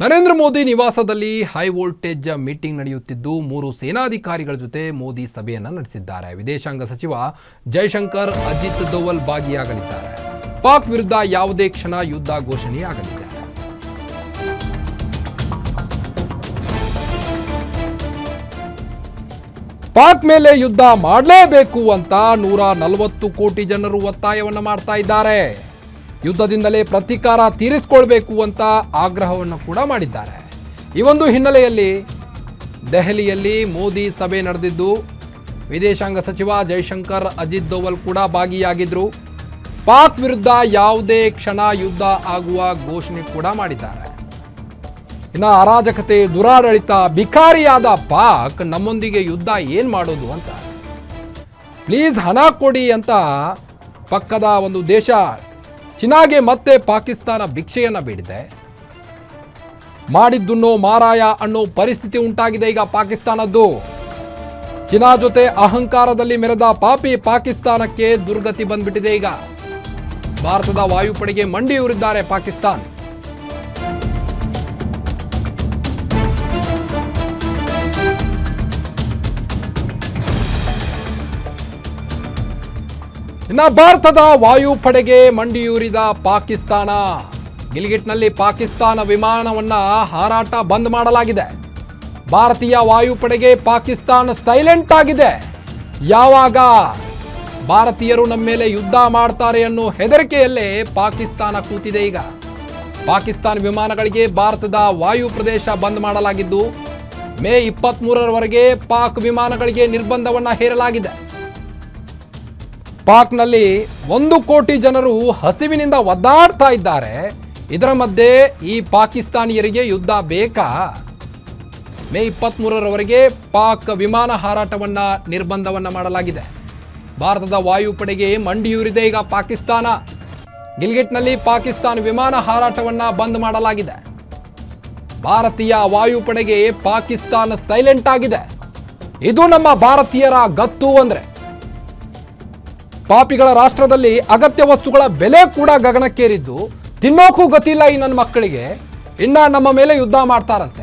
ನರೇಂದ್ರ ಮೋದಿ ನಿವಾಸದಲ್ಲಿ high voltage meeting ನಡೆಯುತ್ತಿದ್ದು, ಮೂರು ಸೇನಾಧಿಕಾರಿಗಳ ಜೊತೆ ಮೋದಿ ಸಭೆಯನ್ನು ನಡೆಸಿದ್ದಾರೆ. ವಿದೇಶಾಂಗ ಸಚಿವ ಜೈಶಂಕರ್, ಅಜಿತ್ ದೋವಲ್ ಭಾಗಿಯಾಗಲಿದ್ದಾರೆ. ಪಾಕ್ ವಿರುದ್ಧ ಯಾವುದೇ ಕ್ಷಣ ಯುದ್ಧ ಘೋಷಣೆಯಾಗಲಿದೆ. ಪಾಕ್ ಮೇಲೆ ಯುದ್ಧ ಮಾಡಲೇಬೇಕು ಅಂತ ನೂರ ನಲವತ್ತು ಕೋಟಿ ಜನರು ಒತ್ತಾಯವನ್ನು ಮಾಡ್ತಾ ಇದ್ದಾರೆ. ಯುದ್ಧದಿಂದಲೇ ಪ್ರತೀಕಾರ ತೀರಿಸಿಕೊಳ್ಬೇಕು ಅಂತ ಆಗ್ರಹವನ್ನು ಕೂಡ ಮಾಡಿದ್ದಾರೆ. ಈ ಒಂದು ಹಿನ್ನೆಲೆಯಲ್ಲಿ ದೆಹಲಿಯಲ್ಲಿ ಮೋದಿ ಸಭೆ ನಡೆದಿದ್ದು, ವಿದೇಶಾಂಗ ಸಚಿವ ಜೈಶಂಕರ್, ಅಜಿತ್ ದೋವಲ್ ಕೂಡ ಭಾಗಿಯಾಗಿದ್ದರು ಪಾಕ್ ವಿರುದ್ಧ ಯಾವುದೇ ಕ್ಷಣ ಯುದ್ಧ ಆಗುವ ಘೋಷಣೆ ಕೂಡ ಮಾಡಿದ್ದಾರೆ. ಇನ್ನು ಅರಾಜಕತೆ ದುರಾಡಳಿತ ಬಿಕಾರಿಯಾದ ಪಾಕ್ ನಮ್ಮೊಂದಿಗೆ ಯುದ್ಧ ಏನ್ ಮಾಡೋದು ಅಂತ. ಪ್ಲೀಸ್ ಹಣ ಕೊಡಿ ಅಂತ ಪಕ್ಕದ ಒಂದು ದೇಶ ಚಿನಾಗೆ ಮತ್ತೆ ಪಾಕಿಸ್ತಾನ ಭಿಕ್ಷೆಯನ್ನು ಬೇಡಿದೆ. ಮಾಡಿದ್ದುನ್ನೋ ಮಾರಾಯ ಅನ್ನೋ ಪರಿಸ್ಥಿತಿ ಉಂಟಾಗಿದೆ ಈಗ ಪಾಕಿಸ್ತಾನದ್ದು. ಚೀನಾ ಜೊತೆ ಅಹಂಕಾರದಲ್ಲಿ ಮೆರೆದ ಪಾಪಿ ಪಾಕಿಸ್ತಾನಕ್ಕೆ ದುರ್ಗತಿ ಬಂದ್ಬಿಟ್ಟಿದೆ ಈಗ. ಭಾರತದ ವಾಯುಪಡೆಗೆ ಮಂಡಿಯೂರಿದ್ದಾರೆ ಪಾಕಿಸ್ತಾನ್. ಇನ್ನ ಭಾರತದ ವಾಯುಪಡೆಗೆ ಮಂಡಿಯೂರಿದ ಪಾಕಿಸ್ತಾನ. ಗಿಲ್ಗಿಟ್ನಲ್ಲಿ ಪಾಕಿಸ್ತಾನ ವಿಮಾನವನ್ನ ಹಾರಾಟ ಬಂದ್ ಮಾಡಲಾಗಿದೆ. ಭಾರತೀಯ ವಾಯುಪಡೆಗೆ ಪಾಕಿಸ್ತಾನ ಸೈಲೆಂಟ್ ಆಗಿದೆ. ಯಾವಾಗ ಭಾರತೀಯರು ನಮ್ಮ ಮೇಲೆ ಯುದ್ಧ ಮಾಡ್ತಾರೆ ಅನ್ನೋ ಹೆದರಿಕೆಯಲ್ಲೇ ಪಾಕಿಸ್ತಾನ ಕೂತಿದೆ ಈಗ. ಪಾಕಿಸ್ತಾನ ವಿಮಾನಗಳಿಗೆ ಭಾರತದ ವಾಯು ಪ್ರದೇಶ ಬಂದ್ ಮಾಡಲಾಗಿದ್ದು, ಮೇ ಇಪ್ಪತ್ತ್ ಮೂರರವರೆಗೆ ಪಾಕ್ ವಿಮಾನಗಳಿಗೆ ನಿರ್ಬಂಧವನ್ನು ಹೇರಲಾಗಿದೆ. ಪಾಕ್ನಲ್ಲಿ ಒಂದು ಕೋಟಿ ಜನರು ಹಸಿವಿನಿಂದ ಒದ್ದಾಡ್ತಾ ಇದ್ದಾರೆ. ಇದರ ಮಧ್ಯೆ ಈ ಪಾಕಿಸ್ತಾನಿಯರಿಗೆ ಯುದ್ಧ ಬೇಕಾ? ಮೇ ಇಪ್ಪತ್ತ್ಮೂರರವರೆಗೆ ಪಾಕ್ ವಿಮಾನ ಹಾರಾಟವನ್ನು, ನಿರ್ಬಂಧವನ್ನು ಮಾಡಲಾಗಿದೆ. ಭಾರತದ ವಾಯುಪಡೆಗೆ ಮಂಡಿಯೂರಿದೆ ಈಗ ಪಾಕಿಸ್ತಾನ. ಗಿಲ್ಗಿಟ್ನಲ್ಲಿ ಪಾಕಿಸ್ತಾನ ವಿಮಾನ ಹಾರಾಟವನ್ನು ಬಂದ್ ಮಾಡಲಾಗಿದೆ. ಭಾರತೀಯ ವಾಯುಪಡೆಗೆ ಪಾಕಿಸ್ತಾನ ಸೈಲೆಂಟ್ ಆಗಿದೆ. ಇದು ನಮ್ಮ ಭಾರತೀಯರ ಗತ್ತು ಅಂದ್ರೆ. ಪಾಪಿಗಳ ರಾಷ್ಟ್ರದಲ್ಲಿ ಅಗತ್ಯ ವಸ್ತುಗಳ ಬೆಲೆ ಕೂಡ ಗಗನಕ್ಕೇರಿದ್ದು ತಿನ್ನೋಕ್ಕೂ ಗೊತ್ತಿಲ್ಲ ಈ ನನ್ನ ಮಕ್ಕಳಿಗೆ. ಇನ್ನ ನಮ್ಮ ಮೇಲೆ ಯುದ್ಧ ಮಾಡ್ತಾರಂತೆ.